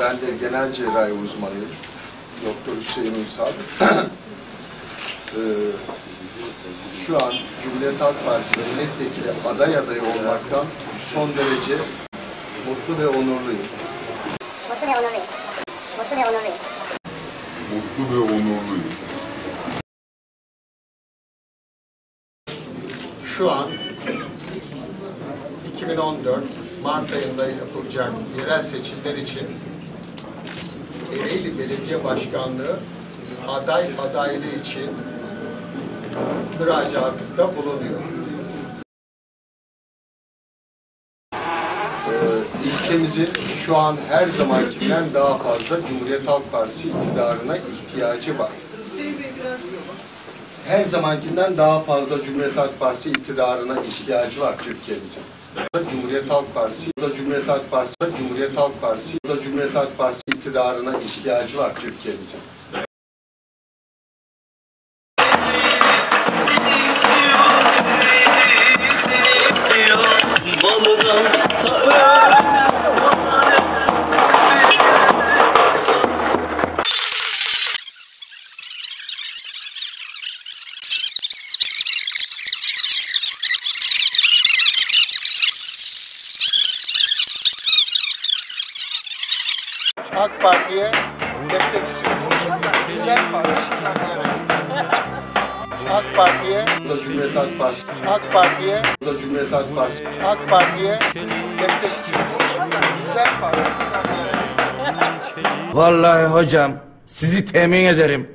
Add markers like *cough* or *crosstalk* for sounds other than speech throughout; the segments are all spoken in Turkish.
Ben de genel cerrahi uzmanıyım. Doktor Hüseyin Uysal. *clears throat* Ee, şu an Cumhuriyet Halk Partisi milletvekili aday adayı olmaktan son derece mutlu ve onurluyum. Mutlu ve onurluyum. Mutlu ve onurluyum. mutlu ve onurluyum. Şu an 2014 Mart ayında yapılacak yerel seçimler için Ereğli Belediye Başkanlığı aday adaylığı için müracaatta bulunuyor. Ee, ülkemizin şu an her zamankinden daha fazla Cumhuriyet Halk Partisi iktidarına ihtiyacı var her zamankinden daha fazla Cumhuriyet Halk Partisi iktidarına ihtiyacı var Türkiye'mizin. Cumhuriyet Halk Partisi, Cumhuriyet Halk Partisi, Cumhuriyet Halk Partisi, Cumhuriyet Halk Partisi iktidarına ihtiyacı var Türkiye'mizin. AK Parti'ye destek istiyoruz. Güzel parti. AK Parti'ye Cumhuriyet Halk Partisi AK Parti'ye Cumhuriyet Halk Partisi AK Parti'ye destek istiyoruz. Güzel parti. Vallahi hocam sizi temin ederim.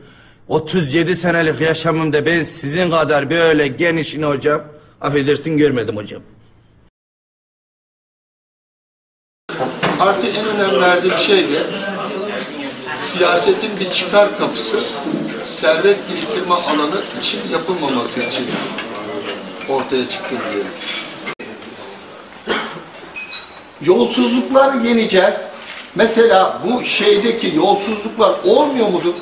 37 senelik yaşamımda ben sizin kadar böyle genişini hocam affedersin görmedim hocam. Parti en önem verdiği şey de siyasetin bir çıkar kapısı, servet biriktirme alanı için yapılmaması için ortaya çıktı diyelim. Yolsuzlukları yeneceğiz. Mesela bu şeydeki yolsuzluklar olmuyor mudur?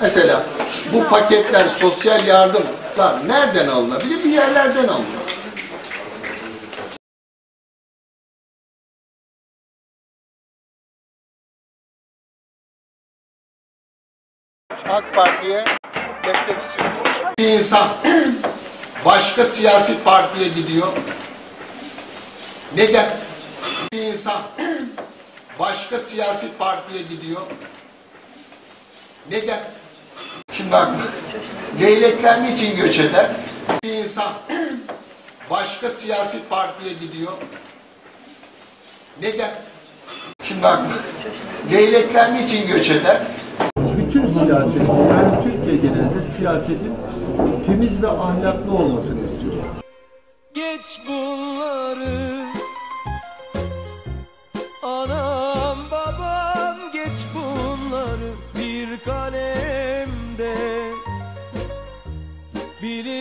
Mesela bu paketler, sosyal yardımlar nereden alınabilir? Bir yerlerden alınıyor. AK Parti'ye destek istiyoruz. Bir insan başka siyasi partiye gidiyor. Neden? Bir insan başka siyasi partiye gidiyor. Neden? Şimdi bak, leylekler niçin göç eder? Bir insan başka siyasi partiye gidiyor. Neden? Şimdi bak, leylekler niçin göç eder? Bütün siyasetin yani Türkiye genelinde siyasetin temiz ve ahlaklı olmasını istiyorum. Geç bunları Anam babam geç bunları Bir kalemde Bilirim